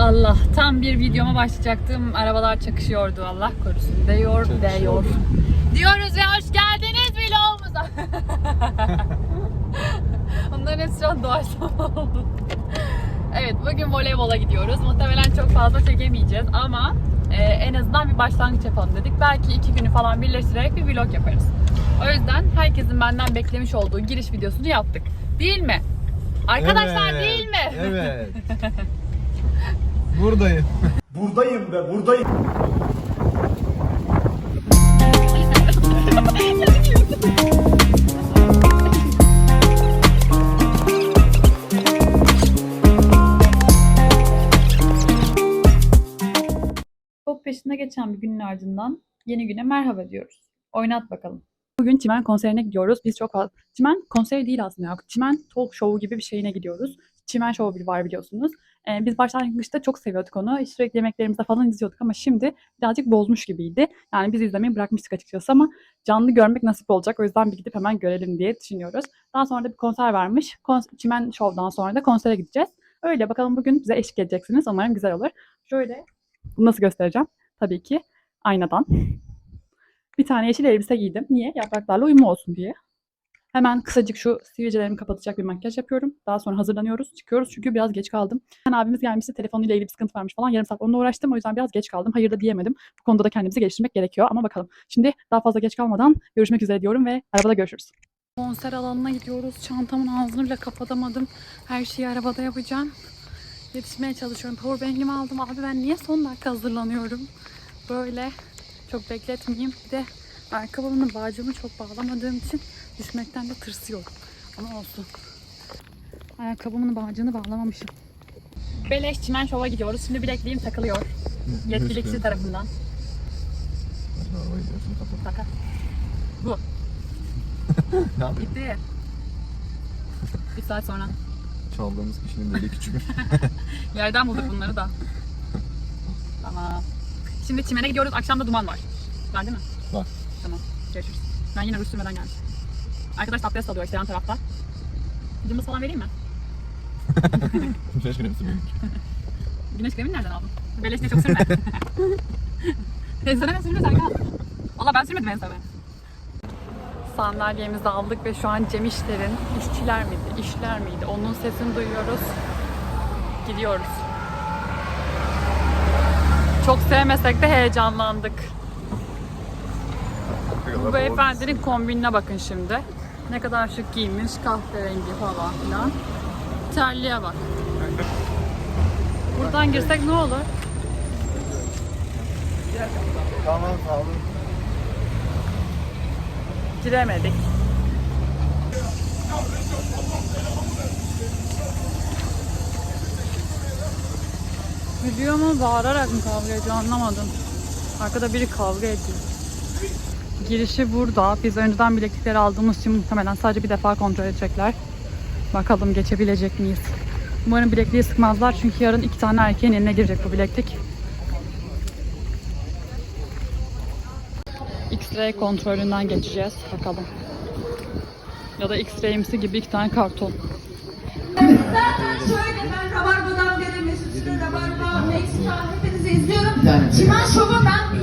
Allah tam bir videoma başlayacaktım. Arabalar çakışıyordu Allah korusun. Diyor, diyor. Diyoruz ve hoş geldiniz vlogumuza. Onların hepsi şu an doğaçlama oldu. Evet bugün voleybola gidiyoruz. Muhtemelen çok fazla çekemeyeceğiz ama e, en azından bir başlangıç yapalım dedik. Belki iki günü falan birleştirerek bir vlog yaparız. O yüzden herkesin benden beklemiş olduğu giriş videosunu yaptık. Değil mi? Arkadaşlar Evet, değil mi? Evet. Buradayım. Buradayım be buradayım. Çok peşinde geçen bir günün ardından yeni güne merhaba diyoruz. Oynat bakalım. Bugün Çimen konserine gidiyoruz. Biz çok fazla... Çimen konseri değil aslında ya. Çimen talk show gibi bir şeyine gidiyoruz. Çimen show var biliyorsunuz. Ee, biz başlangıçta çok seviyorduk onu. Sürekli yemeklerimizde falan izliyorduk ama şimdi birazcık bozmuş gibiydi. Yani biz izlemeyi bırakmıştık açıkçası ama canlı görmek nasip olacak. O yüzden bir gidip hemen görelim diye düşünüyoruz. Daha sonra da bir konser varmış. Kons- Çimen Show'dan sonra da konsere gideceğiz. Öyle bakalım bugün bize eşlik edeceksiniz. Umarım güzel olur. Şöyle bunu nasıl göstereceğim? Tabii ki aynadan. Bir tane yeşil elbise giydim. Niye? Yapraklarla uyumlu olsun diye. Hemen kısacık şu sivilcelerimi kapatacak bir makyaj yapıyorum. Daha sonra hazırlanıyoruz. Çıkıyoruz çünkü biraz geç kaldım. Tane abimiz gelmişti. Telefonuyla ilgili bir sıkıntı varmış falan. Yarım saat onunla uğraştım. O yüzden biraz geç kaldım. Hayır da diyemedim. Bu konuda da kendimizi geliştirmek gerekiyor. Ama bakalım. Şimdi daha fazla geç kalmadan görüşmek üzere diyorum ve arabada görüşürüz. Konser alanına gidiyoruz. Çantamın ağzını bile kapatamadım. Her şeyi arabada yapacağım. Yetişmeye çalışıyorum. Powerbank'imi aldım. Abi ben niye son dakika hazırlanıyorum? Böyle çok bekletmeyeyim. Bir de ayakkabımın bağcığımı çok bağlamadığım için düşmekten de tırsıyorum. Ama olsun. Ayakkabımın bağcığını bağlamamışım. Beleş Çimen Şov'a gidiyoruz. Şimdi bilekliğim takılıyor. Yetkili kişi tarafından. Taka. Bu. Ne? Bitti. Bir saat sonra. Çaldığımız kişinin böyle küçük. Yerden bulduk bunları da. Tamam. Şimdi çimene gidiyoruz. Akşam da duman var. Var değil mi? Var. Tamam. Görüşürüz. Ben yine ruj sürmeden geldim. Arkadaş abdest alıyor işte yan tarafta. Cımbız falan vereyim mi? Güneş kremisi benim. Güneş kremini nereden aldın? Beleşine çok sürme. Teyzene sürme Serkan. Valla ben sürmedim en son. Sandalyemizi aldık ve şu an Cem İşler'in işçiler miydi, işler miydi? Onun sesini duyuyoruz. Gidiyoruz. Çok sevmesek de heyecanlandık. Bu beyefendinin kombinine bakın şimdi. Ne kadar şık giymiş, kahverengi falan filan. Terliğe bak. Buradan girsek ne olur? Tamam sağ olun. Giremedik. Gülüyor mu bağırarak mı kavga ediyor anlamadım. Arkada biri kavga ediyor. Girişi burada. Biz önceden bileklikleri aldığımız için muhtemelen sadece bir defa kontrol edecekler. Bakalım geçebilecek miyiz? Umarım bilekliği sıkmazlar çünkü yarın iki tane erkeğin eline girecek bu bileklik. X-ray kontrolünden geçeceğiz. Bakalım. Ya da X-ray'imsi gibi iki tane karton. Zaten şöyle ben Rabarba'dan beri Mesut Süre Rabarba, Meksika hepinizi izliyorum. Çimen Şov'u ben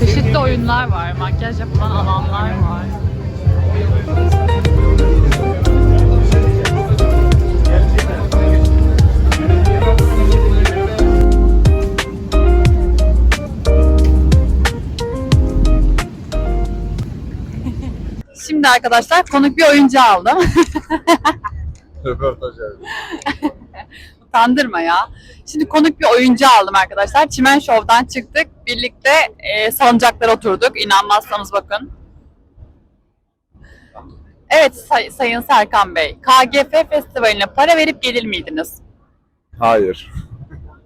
Çeşitli oyunlar var, makyaj yapılan alanlar var. Şimdi arkadaşlar konuk bir oyuncu aldım. Röportaj yani. Utandırma ya. Şimdi konuk bir oyuncu aldım arkadaşlar. Çimen Show'dan çıktık. Birlikte e, salıncaklara oturduk. İnanmazsanız bakın. Evet say- Sayın Serkan Bey. KGF Festivali'ne para verip gelir miydiniz? Hayır.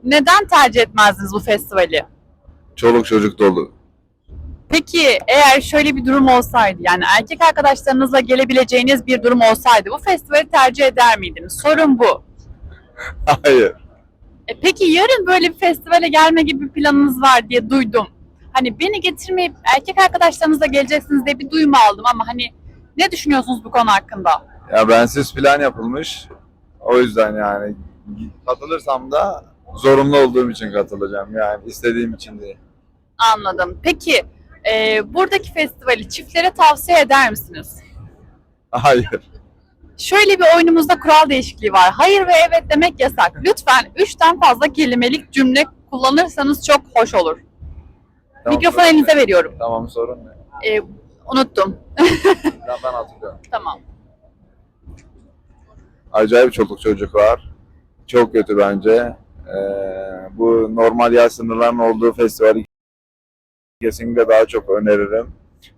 Neden tercih etmezdiniz bu festivali? Çoluk çocuk dolu. Peki eğer şöyle bir durum olsaydı yani erkek arkadaşlarınızla gelebileceğiniz bir durum olsaydı bu festivali tercih eder miydiniz? Sorun bu. Hayır. E peki yarın böyle bir festivale gelme gibi bir planınız var diye duydum. Hani beni getirmeyip erkek arkadaşlarınızla geleceksiniz diye bir duyum aldım ama hani ne düşünüyorsunuz bu konu hakkında? Ya bensiz plan yapılmış. O yüzden yani katılırsam da zorunlu olduğum için katılacağım. Yani istediğim için değil. Anladım. Peki e, buradaki festivali çiftlere tavsiye eder misiniz? Hayır. Şöyle bir oyunumuzda kural değişikliği var. Hayır ve evet demek yasak. Lütfen üçten fazla kelimelik cümle kullanırsanız çok hoş olur. Tamam, Mikrofonu sorun elinize ne? veriyorum. Tamam sorun ne? E, unuttum. Ben, ben hatırlıyorum. Tamam. Acayip çoluk çocuk var. Çok kötü bence. Ee, bu normal yaş sınırlarının olduğu festivali kesinlikle daha çok öneririm.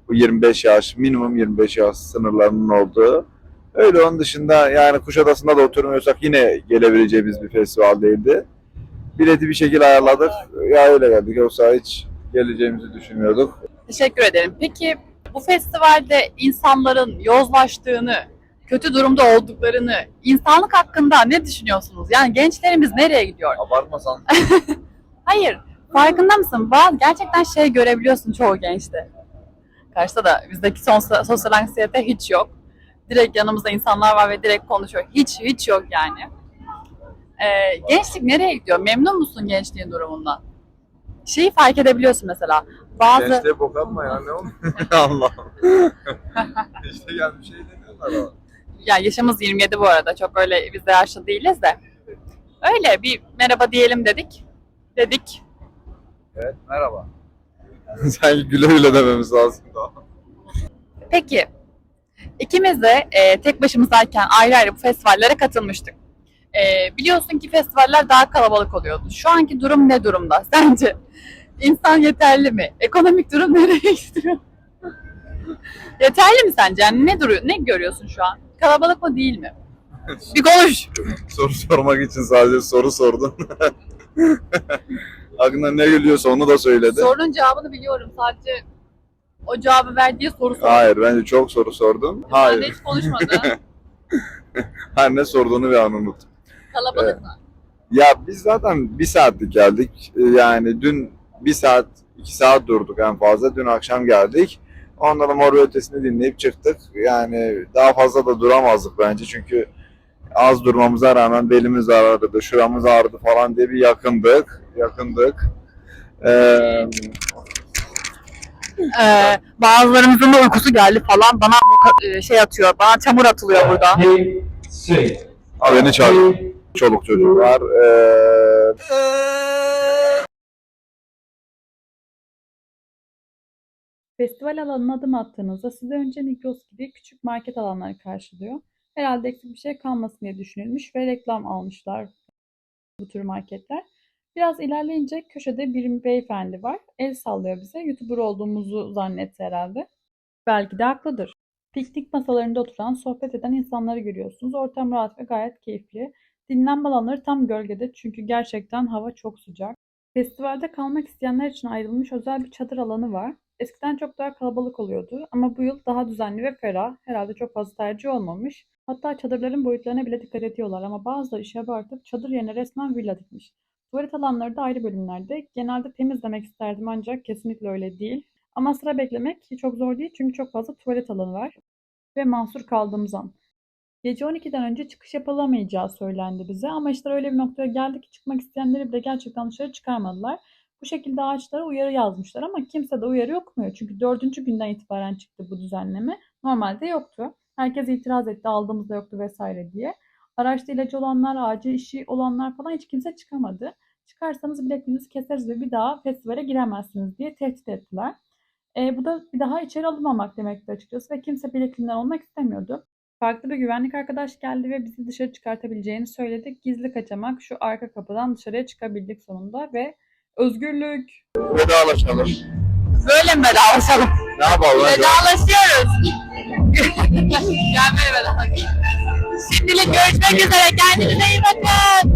Bu 25 yaş, minimum 25 yaş sınırlarının olduğu. Öyle onun dışında yani Kuşadası'nda da oturmuyorsak yine gelebileceğimiz bir festival değildi. Bileti bir şekilde ayarladık. Ya öyle geldik. Yoksa hiç geleceğimizi düşünmüyorduk. Teşekkür ederim. Peki bu festivalde insanların yozlaştığını, kötü durumda olduklarını, insanlık hakkında ne düşünüyorsunuz? Yani gençlerimiz nereye gidiyor? Abartmasan. Hayır, farkında mısın? Bazı gerçekten şey görebiliyorsun çoğu gençte. Karşıda da bizdeki son, sosyal anksiyete hiç yok. Direkt yanımızda insanlar var ve direkt konuşuyor. Hiç, hiç yok yani. Ee, gençlik nereye gidiyor? Memnun musun gençliğin durumundan? Şeyi fark edebiliyorsun mesela. Bazı Gençliğe bok atma ya ne oldu? Allah'ım. işte gel bir şey demiyorlar ama. ya yaşımız 27 bu arada. Çok öyle biz de yaşlı değiliz de. Öyle bir merhaba diyelim dedik. Dedik. Evet merhaba. Sanki güle güle dememiz lazım daha. Peki ikimiz de e, tek başımızdayken ayrı ayrı bu festivallere katılmıştık. E, biliyorsun ki festivaller daha kalabalık oluyordu. Şu anki durum ne durumda sence? İnsan yeterli mi? Ekonomik durum nereye gidiyor? yeterli mi sence? Yani ne duruyor? Ne görüyorsun şu an? Kalabalık mı değil mi? Bir konuş. soru sormak için sadece soru sordun. Aklına ne geliyorsa onu da söyledi. Sorunun cevabını biliyorum. Sadece o cevabı ver diye soru sordum. Hayır bence çok soru. Sen de Hayır. hiç konuşmadın. Her ne sorduğunu bir an unuttum. Kalabalık mı? Ya biz zaten bir saatlik geldik. Ee, Yani dün bir saat, iki saat durduk en fazla. Dün akşam geldik. Ondan da mor ötesini dinleyip çıktık. Yani daha fazla da duramazdık bence çünkü az durmamıza rağmen belimiz ağrıdı, şuramız ağrıdı falan diye bir yakındık. Yakındık. Ee, Ee, bazılarımızın da uykusu geldi falan. Bana e, şey atıyor. Bana çamur atılıyor burada. Hey, say. beni çağırıyor. Çoluk çocuk var. Ee, Festival alanına adım attığınızda size önce Migros gibi küçük market alanları karşılıyor. Herhalde eksik bir şey kalmasın diye düşünülmüş ve reklam almışlar bu tür marketler. Biraz ilerleyince köşede bir beyefendi var. El sallıyor bize. YouTuber olduğumuzu zannetti herhalde. Belki de haklıdır. Piknik masalarında oturan, sohbet eden insanları görüyorsunuz. Ortam rahat ve gayet keyifli. Dinlenme alanları tam gölgede çünkü gerçekten hava çok sıcak. Festivalde kalmak isteyenler için ayrılmış özel bir çadır alanı var. Eskiden çok daha kalabalık oluyordu ama bu yıl daha düzenli ve ferah. Herhalde çok fazla tercih olmamış. Hatta çadırların boyutlarına bile dikkat ediyorlar ama bazıları işe abartıp çadır yerine resmen villa dikmiş. Tuvalet alanları da ayrı bölümlerde. Genelde temiz demek isterdim ancak kesinlikle öyle değil. Ama sıra beklemek çok zor değil çünkü çok fazla tuvalet alanı var. Ve mahsur kaldığımız an. Gece 12'den önce çıkış yapılamayacağı söylendi bize ama işler öyle bir noktaya geldi ki çıkmak isteyenleri bile gerçekten dışarı çıkarmadılar. Bu şekilde ağaçlara uyarı yazmışlar ama kimse de uyarı okumuyor. Çünkü dördüncü günden itibaren çıktı bu düzenleme. Normalde yoktu. Herkes itiraz etti aldığımızda yoktu vesaire diye. Araçta ilacı olanlar, acil işi olanlar falan hiç kimse çıkamadı. Çıkarsanız biletinizi keseriz ve bir daha festivale giremezsiniz diye tehdit ettiler. E, bu da bir daha içeri alınmamak demekti açıkçası ve kimse biletinden olmak istemiyordu. Farklı bir güvenlik arkadaş geldi ve bizi dışarı çıkartabileceğini söyledi. Gizli kaçamak şu arka kapıdan dışarıya çıkabildik sonunda ve özgürlük. vedalaşalım. Böyle mi vedalaşalım? Ne yapalım? Vedalaşıyoruz. Gel böyle vedalaşalım. Şimdilik görüşmek üzere. Kendinize iyi bakın.